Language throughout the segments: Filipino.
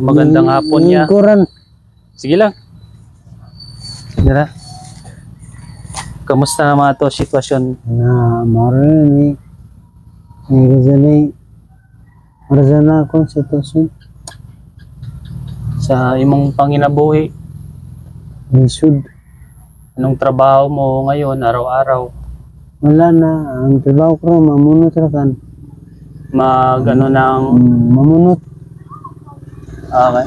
magandang hapon niya. Kuran. Sige lang. Sige na. Kamusta naman to sitwasyon? Na marin ni. Ay gazalay. Marzana akong sitwasyon. sa imong panginabuhi? Lisod. Anong trabaho mo ngayon, araw-araw? Wala na. Ang trabaho ko mamunot ra kan. Mag ano ng, Mm, Mamunot. Ah,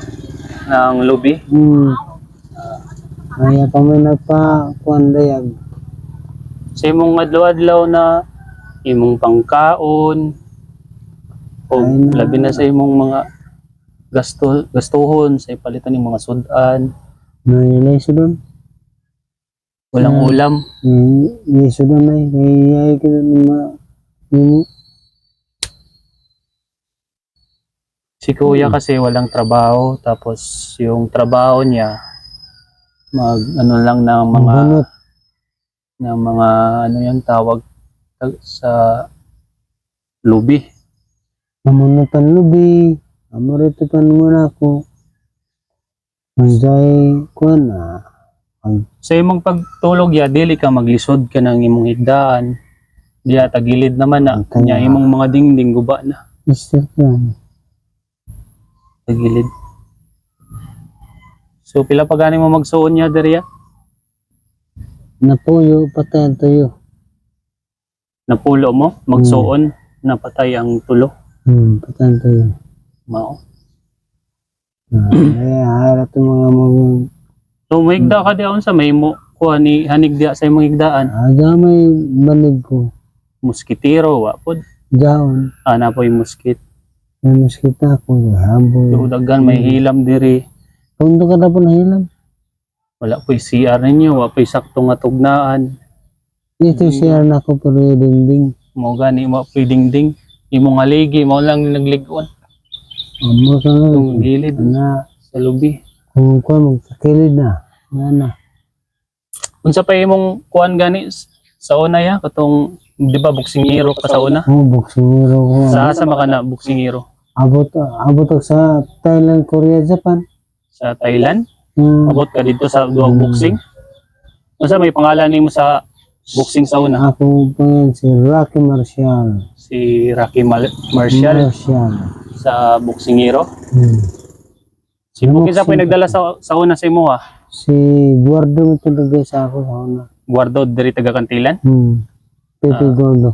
ng lubi? Hmm. Kaya pa may nagpa kuan dayag. Sa imong adlaw-adlaw na imong pangkaon o Ay, labi na sa imong mga gasto gastuhon sa ipalitan ng mga sudan, Nailisod doon. walang Hmm. ulam. Lisod doon ay. Kaya ay kita mga yung Si kuya kasi walang trabaho tapos yung trabaho niya mag ano lang ng mga mamunot. ng mga ano yung tawag sa lubi. Mamunot ang lubi. Amorito pan muna ako. Manjay kuan ah. Sa imong pagtulog ya dili ka maglisod ka ng imong higdaan. Diya tagilid naman na Ang kanya. nya imong mga dingding guba na Mister yan. tagilid. So pila pa gani mo magsuon niya diriya? Napuyo patay ang tuyo. Napulo mo magsuon napatay ang tulo. Hmm, patay ang tuyo. Mao. Ah, Kaya harap mga mga So may higda ka diyan sa may mo kuha ni hanig diya sa imong higdaan. aga may banig ko. Muskitero wa pod. Jaon. Ana po yung muskit. May muskita ko. Haboy. Dudagan may hilam diri. Punto ka na po na hilam. Wala po CR ninyo, wala po saktong nga tugnaan. Ito share na ko pero dingding. Mo gani mo po dingding. Imong haligi, mo lang nagligon. Amo ka nga. Itong gilid Na, sa lubi. kung ko magkakilid na. Nga na. Unsa pa imong kuan gani sa una ya katong di ba buksingero ka sa una? Oh, boksingero ko. Sa asa maka na buksingero? Abot, abot ako sa Thailand, Korea, Japan. Sa Thailand? Hmm. Abot ka dito sa duwang boxing? Unsa may pangalan nimo sa boxing sa una? Ako pa yan si Rocky Marcial. Si Rocky Mal- Marshall Marcial. sa buksingero. Hmm. Si Bukid sa nagdala sa, sa una sa imo ha. Si Guardo mo talaga sa ako sa una. Guardo diri taga Kantilan. Hmm. Pepe Ah. Gordo.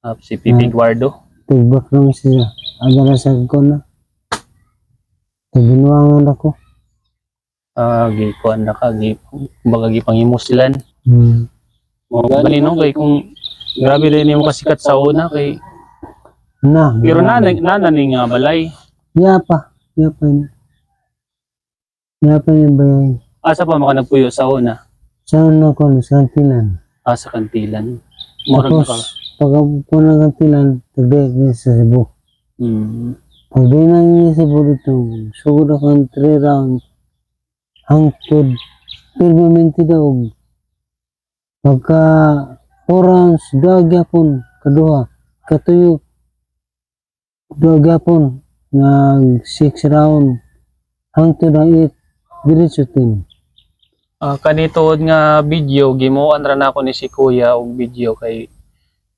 Ah, si Pipi Guardo. Tigbak lang siya. Agara sa ko na. Taginuangan ako. Ah, gi kuan na ka gi baga gi pangimuslan. Hmm. Mo gani no kay kung grabe din nimo kasikat sa una kay Na. pero na na ni nga balay. Yapa. Yapa yun. Yapa yun ba? Asa pa maka nagpuyo sa una? Saan na ko? Sa kantilan. Ah, sa Kantilan. Murag Tapos, naka. pag po ng kantilan, niya sa Cebu. Mm. Pag di na niya sa Cebu dito, sugod ako ng 3 rounds. Hangtod. Permanente daw. Pagka 4 rounds, daw gyapon. Kaduha. Katuyo. Daw gyapon. Nag 6 round. Hangtod ang 8. Diretso team. Ah, kanito nga video gimuan ra na ako ni si Kuya og video kay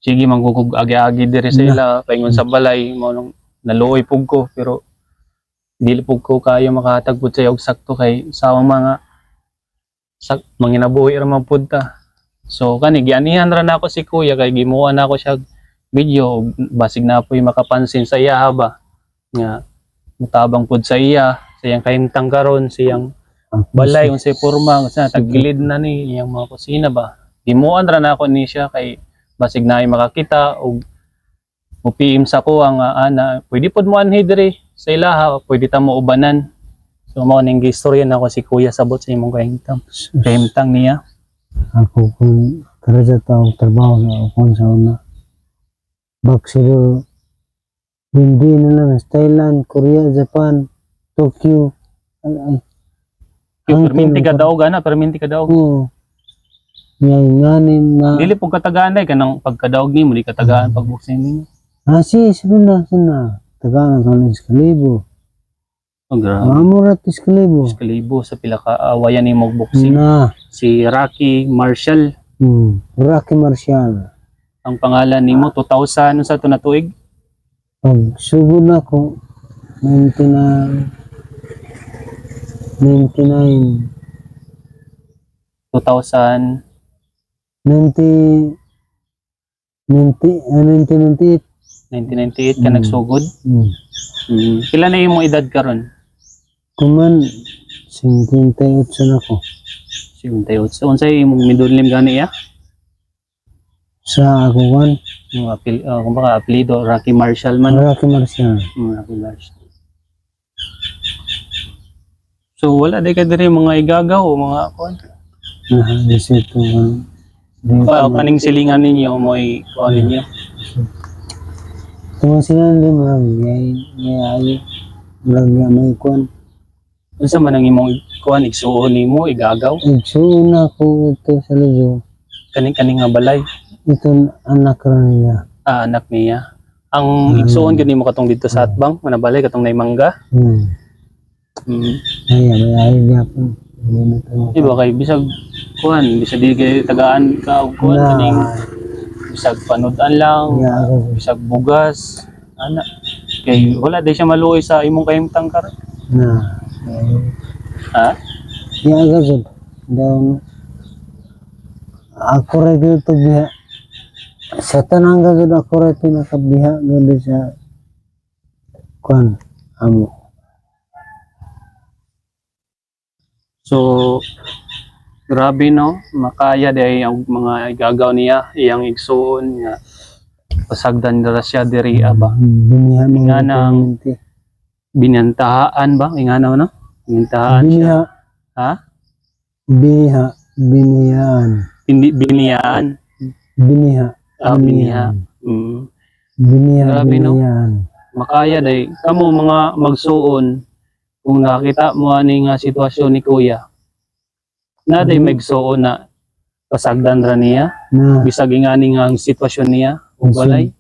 sige manggugug agi-agi diri sa ila. Paingon sa balay mo nang naluoy pug ko pero dili pug ko kayo makahatag pud sa og sakto kay sa mga sak manginabuhi ra man pud ta. So kani gianihan ra na ako si Kuya kay gimuan na ako siya video. Basig na po'y makapansin sa iya ba nga mutabang pud sa iya. Siyang kahimtang karon siyang balay kung say porma. Sa tagilid na ni iyang mga kusina ba. Gimuan ra na ako ni siya kay basig na makakita og mupiim sa ko ang ana pwede pod mo anhi diri sa ilaha pwede ta mo ubanan so mao ning gistorya na ako si kuya sabot sa imong kahimtang kahimtang niya Ako kung karasa taong trabaho na ako sa una. Baksiro, hindi na lang sa Thailand, Korea, Japan, Tokyo. Ay, ay. Perminti ka tinapos- daog ana perminti ka daog Oo. Ngay nganin na. dili pug kataganay kanang pagkadaog nimo di katagaan pagbuksin nimo Ah, si, sino na, sino na. Taga na ka ng Excalibur. Oh, grabe. Mamurat iskalibo. Kalibo sa pila ka awayan ni mo boxing. Na. Si Rocky Marshall. Hmm. Rocky Marcial. Ang pangalan nimo 2000 ano sa to na tuig? Pag sugod na ko, 99. 99. 2000 90. 90. ah, 1998. 1998 ka Mm. nagsugod. Mm. Pila na imong edad karon? Kuman, 58 na ko. 78. Unsay imong middle name gani ya? Sa ako kan, Yung apel uh, kung baka apelyido Rocky Marshall man. Rocky Marcial. Mm, Rocky Marshall. So wala day ka diri mga igagaw o mga kon. Nahalis ito. kan. Pa kaning silingan ninyo mo i kuan ninyo. Tunggu sila lima, yay, yay, Lagi may kwan. Unsa man ang imong kuan igsuon nimo igagaw Igsuon ako ito sa lujo. kaning kaning nga balay. Ito anak ra niya. Ah, anak niya. Ang igsuon gani mo katong dito sa atbang manabalay katong naimangga. Hmm. Mm. Ay, may ay niya po. Hindi na ito. Di ba kay bisag kuan bisag di kay tagaan ka og kuan kaning Na, bisag panudan lang. ako. bisag bugas ana kay wala day siya maluoy sa imong kahimtang karon Na, ha ya jud. Daw, ako rin dito biha. Sa tanang gagod ako rin pinakabiha gado sa kwan, amo. so grabe no makaya day ang mga igagaw niya iyang igsuon nga pasagdan dira siya diri aba Biniha. Nga nang- binantahaan ba inganaw no binantahaan siya Biniha, ha biniha, binihaan. hindi biniyaan Biniha. ah biniha mm. Biniha, Grabe, no? binihaan. makaya day kamo mga magsuon kung nakita mo ani nga sitwasyon ni kuya na day magsuon na pasagdan ra niya Na, bisag ingani nga ang sitwasyon niya ug balay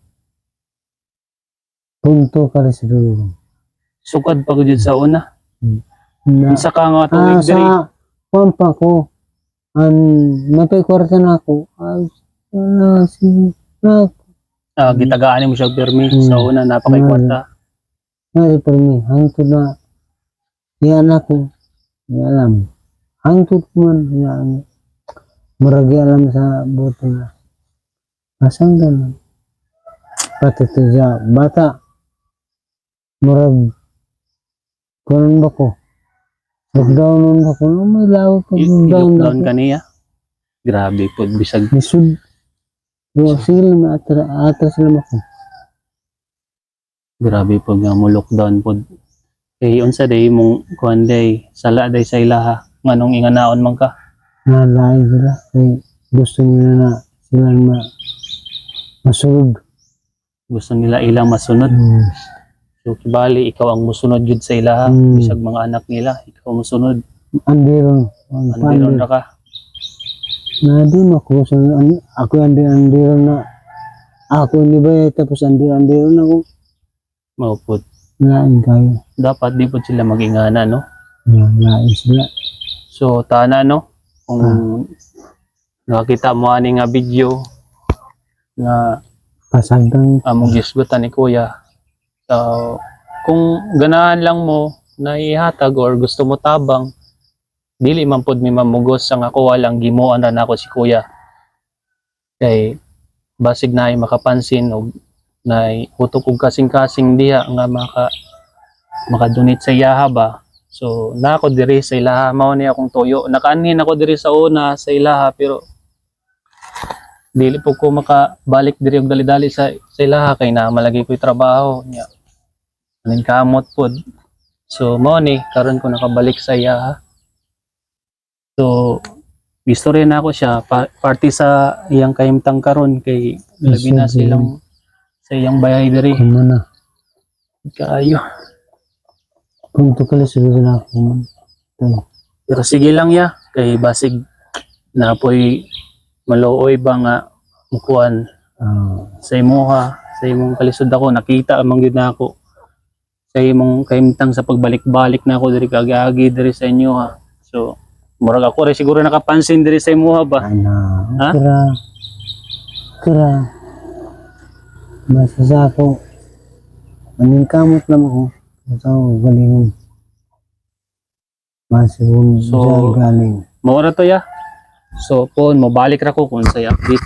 punto ka rin sa dulo. sukad pa gud sa una Na, unsa ka nga ah, tuig diri sa pampa ko, an, napay kwarta na ako. Ay, wala, si, na, ah, gitagaan mo siya permi Mm. sa una napakay Mm. kwarta nari pa mi, hangtod na, yan ako, yan alam. Hangtod man, yan, maragi alam sa buti na. Asang ganun. Pati ito siya, bata, marag, kunan ba ko? Lockdown nun ba ko? No, may lawa pa lockdown na i-lockdown ko. ka niya grabe pod bisag Lisod. Pero sige lang, atra, atras lang ako. grabe pod nga mo lockdown pod kay unsa day mong kuan day sala day sa ilaha nganong inganaon man ka Nalain sila. Kaya gusto nila na sila ma masulog. gusto nila ilang masunod Hmm. So, kibali, ikaw ang musunod yun sa ilaha. Mm. Bisag mga anak nila, ikaw ang musunod. Andiron. Andiron na ka. Na di ako. Sa, an, ako andi andiron na. Ako ni ba tapos andiron andiron ako. Maupod. Lain kayo. Dapat di po sila magingana, no? Na, lain sila. So, tana, no? Kung nakakita mo ani nga video na Pasagdang among gisgutan ni Kuya. So, kung ganahan lang mo na ihatag or gusto mo tabang, dili man pod mi mamugos ang ako walang gimuan ra nako si Kuya. Kay basig na ay makapansin og na utok og kasing-kasing diha nga maka makadonate sa iyaha ba. So, na ako diri sa ilaha mao ni akong tuyo. Nakaanhin ako diri sa una sa ilaha pero dili po ko makabalik diri og dali-dali sa sa ilaha kay na malagi ko'y trabaho nya. Aning kamot pod. So mo ni karon ko nakabalik sa iya. So gusto rin ako siya pa, party sa iyang kahimtang karon kay labi na silang sa iyang bayay diri kumana. kaayo. Punto ka sa sila ako. Tay. Pero sige lang ya kay basig na po'y maluoy ba nga mukuan Ah, sa imuha sa imong kalisod ako nakita amang gyud na ako sa imong kaimtang sa pagbalik-balik na ako diri kagagi diri sa inyo ha. So murag ako rin siguro nakapansin diri sa imo ha ba. Ana, Ha? kira, kira, basta sa ako, maning kamot lang ako, basta ako galingon. Masibong So- galing. Mao ra to ya. So pon mobalik ra ko kung say update